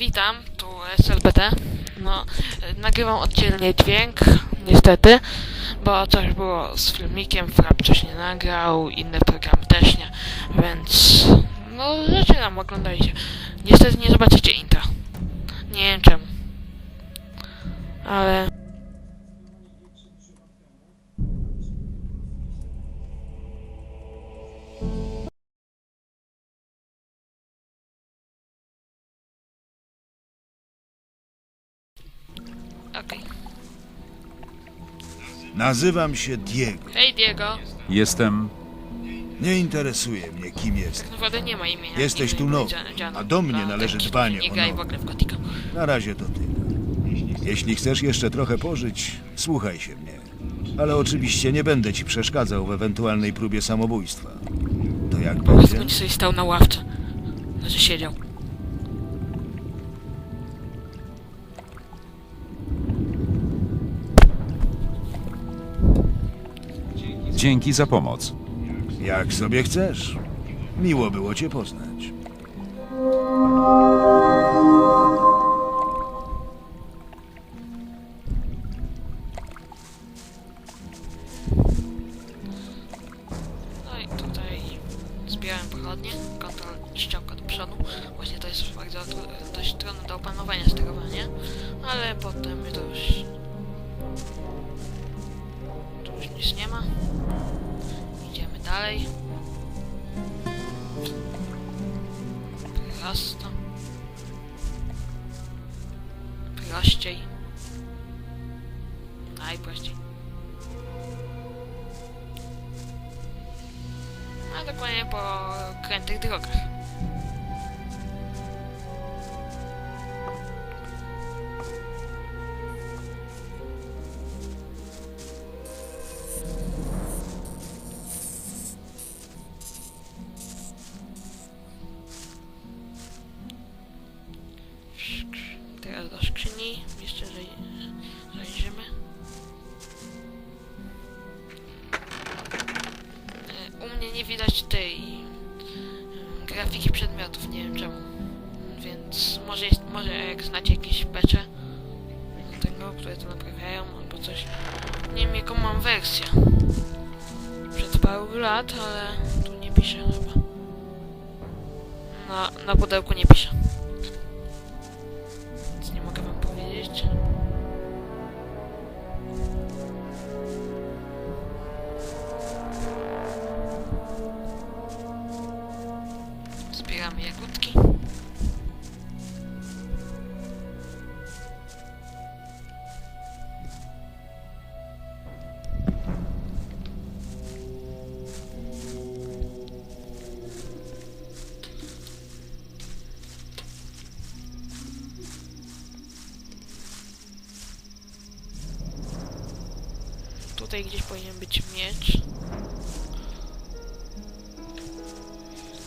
Witam, tu SLBT. No, nagrywam oddzielnie dźwięk, niestety, bo coś było z filmikiem, Frap coś nie nagrał, inne programy też nie, więc no zaczynam, oglądajcie. Niestety nie zobaczycie intra. Nie wiem czemu. Ale... Nazywam się Diego. Hej Diego. Jestem. Nie interesuje mnie, kim jest. Tak naprawdę nie ma imienia. Jesteś tu nowy, a do mnie należy dbanie o w ogóle w Gotika. Na razie to tyle. Jeśli chcesz jeszcze trochę pożyć, słuchaj się mnie. Ale oczywiście nie będę ci przeszkadzał w ewentualnej próbie samobójstwa. To jak będzie? Będzie sobie stał na ławce. Znaczy siedział. Dzięki za pomoc. Jak sobie chcesz. Miło było cię poznać. Już nic nie ma. Idziemy dalej. Prosto. Prościej. Najprościej. A dokładnie po krętych drogach. Mnie nie widać tej mm, grafiki przedmiotów, nie wiem czemu. Więc może jest, może jak znacie jakieś pecze tego, które to naprawiają albo coś. Nie wiem jaką mam wersję. Przed paru lat, ale tu nie pisze chyba. Na, na pudełku nie pisze. Tutaj gdzieś powinien być miecz.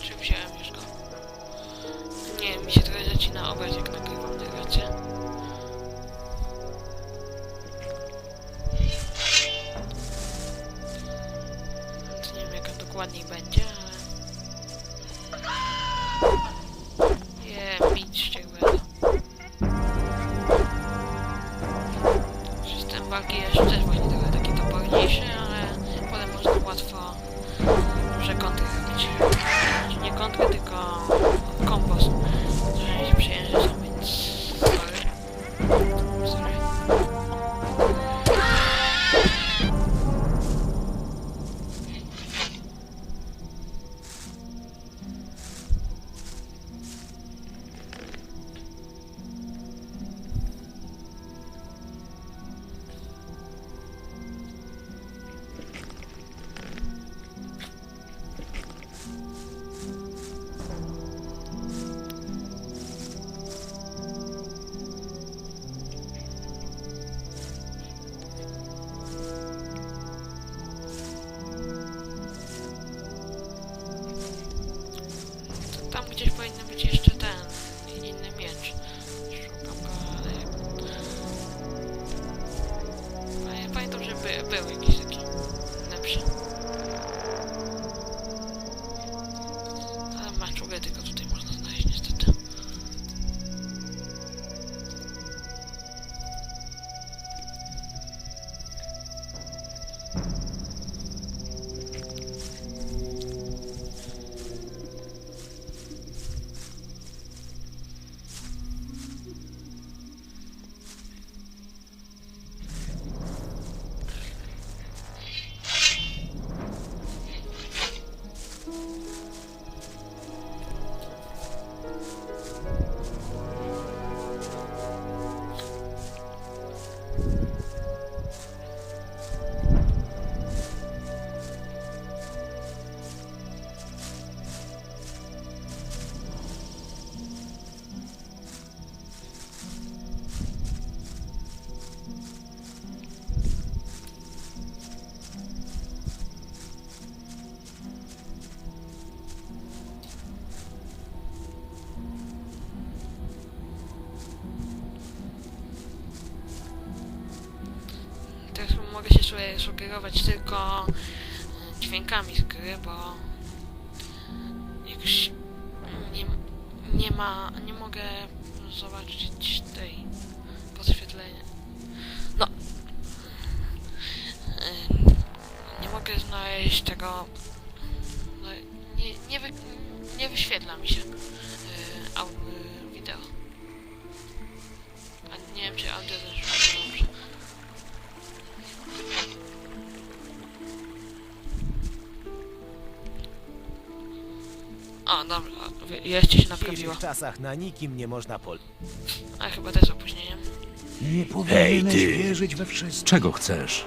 Czy wziąłem już go? Nie, mi się trochę zacina obraz jak nagrywam narrację. Więc nie wiem jak on dokładniej będzie, był jakiś taki. Mogę się su- sugerować tylko dźwiękami z gry, bo jakoś nie, nie ma, nie mogę zobaczyć tej podświetlenia. No, Ym, nie mogę znaleźć tego, no, nie, nie, wy, nie wyświetla mi się yy, O, dobra, jeszcze się W naprawiło. dzisiejszych czasach na nikim nie można pol... A chyba też z opóźnieniem. Nie Hej, powinieneś ty. wierzyć we wszystko. Czego chcesz?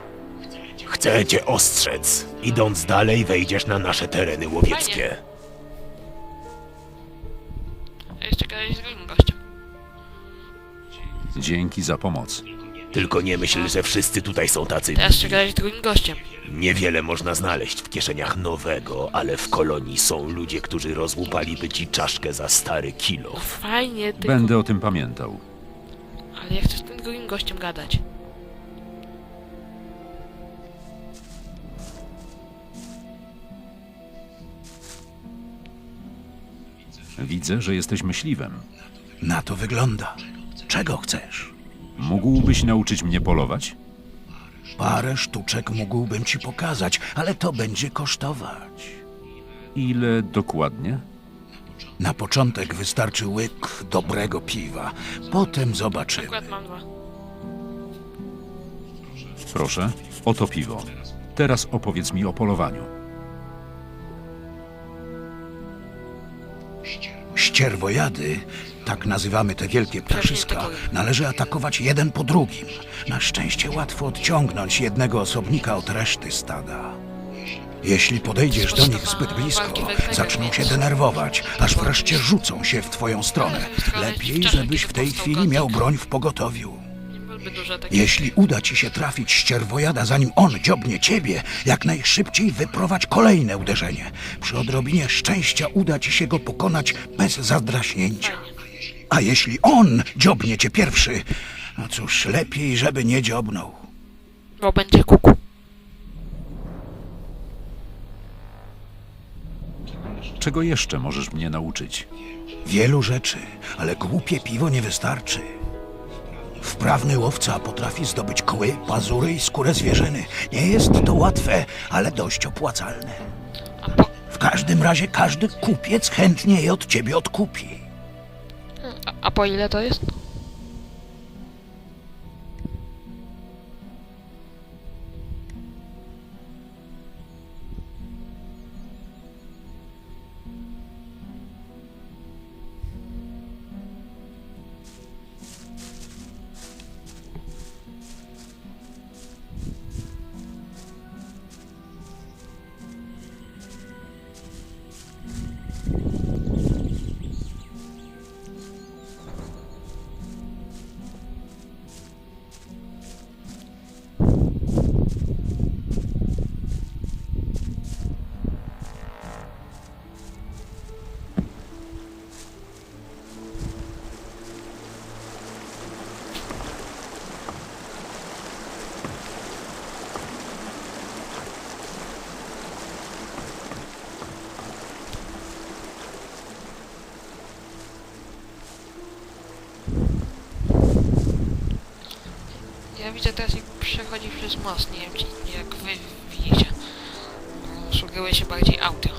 Chcę cię ostrzec. Idąc dalej, wejdziesz na nasze tereny łowieckie. A jeszcze gadać z drugim gościem. Dzięki za pomoc. Tylko nie myśl, że wszyscy tutaj są tacy. Teraz jeszcze gadać z drugim gościem. Niewiele można znaleźć w kieszeniach nowego, ale w kolonii są ludzie, którzy rozłupaliby ci czaszkę za stary kilo. No fajnie, tylko... Będę o tym pamiętał. Ale ja chcę z tym drugim gościem gadać. Widzę, że jesteś myśliwym. Na to wygląda. Czego chcesz? Mógłbyś nauczyć mnie polować? Parę sztuczek mógłbym ci pokazać, ale to będzie kosztować. Ile dokładnie? Na początek wystarczy łyk dobrego piwa. Potem zobaczymy. Akurat mam dwa. Proszę, oto piwo. Teraz opowiedz mi o polowaniu. Ścierwojady, tak nazywamy te wielkie ptaszyska, należy atakować jeden po drugim. Na szczęście łatwo odciągnąć jednego osobnika od reszty stada. Jeśli podejdziesz do nich zbyt blisko, zaczną się denerwować, aż wreszcie rzucą się w twoją stronę. Lepiej, żebyś w tej chwili miał broń w pogotowiu. Jeśli uda ci się trafić ścierwojada, zanim on dziobnie ciebie, jak najszybciej wyprowadź kolejne uderzenie. Przy odrobinie szczęścia uda ci się go pokonać bez zadraśnięcia. A jeśli on dziobnie cię pierwszy, no cóż, lepiej, żeby nie dziobnął. Bo będzie kuku. Czego jeszcze możesz mnie nauczyć? Wielu rzeczy, ale głupie piwo nie wystarczy. Wprawny łowca potrafi zdobyć kły, pazury i skórę zwierzyny. Nie jest to łatwe, ale dość opłacalne. W każdym razie każdy kupiec chętnie je od ciebie odkupi. A, po ile? Widzę teraz jak przechodzi przez most, nie wiem czy jak wy widzicie. Bo Sugeruje się bardziej audio.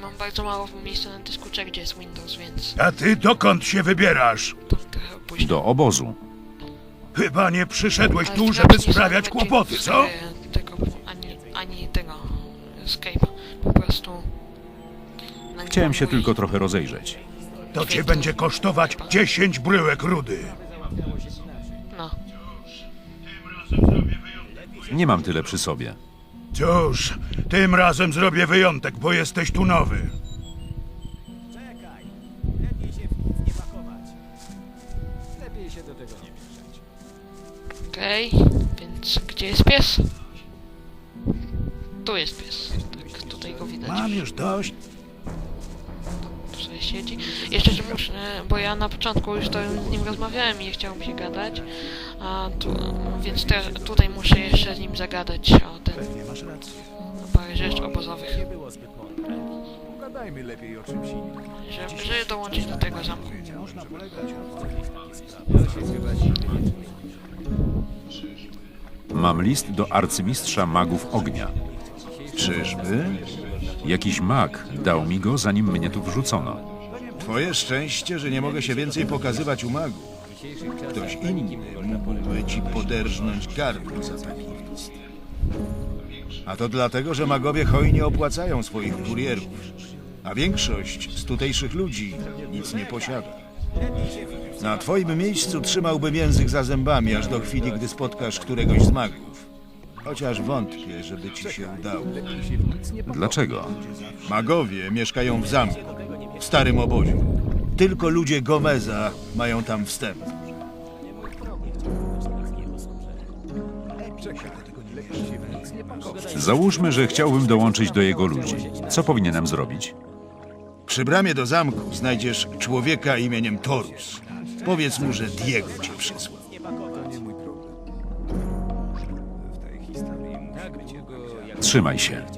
Mam bardzo mało miejsca na dysku, czek, gdzie jest Windows, więc A ty dokąd się wybierasz? tam trochę później. Do obozu. Chyba nie przyszedłeś Ale tu, żeby nie sprawiać kłopoty, co? Tego, ani, ani tego Skype'a. Po prostu. Chciałem się tylko trochę rozejrzeć. To cię będzie kosztować 10 bryłek rudy. No. Nie mam tyle przy sobie. Cóż, tym razem zrobię wyjątek, bo jesteś tu nowy. Czekaj! Lepiej się w nic nie pakować. Lepiej się do tego nie mieszać. Okej, więc gdzie jest pies? Tu jest pies. Tak, tutaj go widać. Mam już dość. Sobie siedzi. Jeszcze, że muszę, bo ja na początku już to z nim rozmawiałem i nie chciał mi się gadać, a tu, więc te, tutaj muszę jeszcze z nim zagadać o ten, o parę rzeczy obozowych, Nie było zbyt mądre. Pogadajmy lepiej o czymś innym. żeby, żeby dołączyć do tego zamku. To się chyba dziwnie nie czuje. Mam list do arcymistrza magów ognia. Czyżby? Jakiś mag dał mi go, zanim mnie tu wrzucono. Twoje szczęście, że nie mogę się więcej pokazywać u magów. Ktoś inny mógłby ci poderżnąć gardło za taki list. A to dlatego, że magowie hojnie opłacają swoich kurierów, a większość z tutejszych ludzi nic nie posiada. Na twoim miejscu trzymałbym język za zębami, aż do chwili, gdy spotkasz któregoś z magów. Chociaż wątpię, żeby ci się udało. Dlaczego? Magowie mieszkają w zamku, w starym obozie. Tylko ludzie Gomeza mają tam wstęp. Załóżmy, że chciałbym dołączyć do jego ludzi. Co powinienem zrobić? Przy bramie do zamku znajdziesz człowieka imieniem Torus. Powiedz mu, że Diego cię przysłał. Trzymaj się.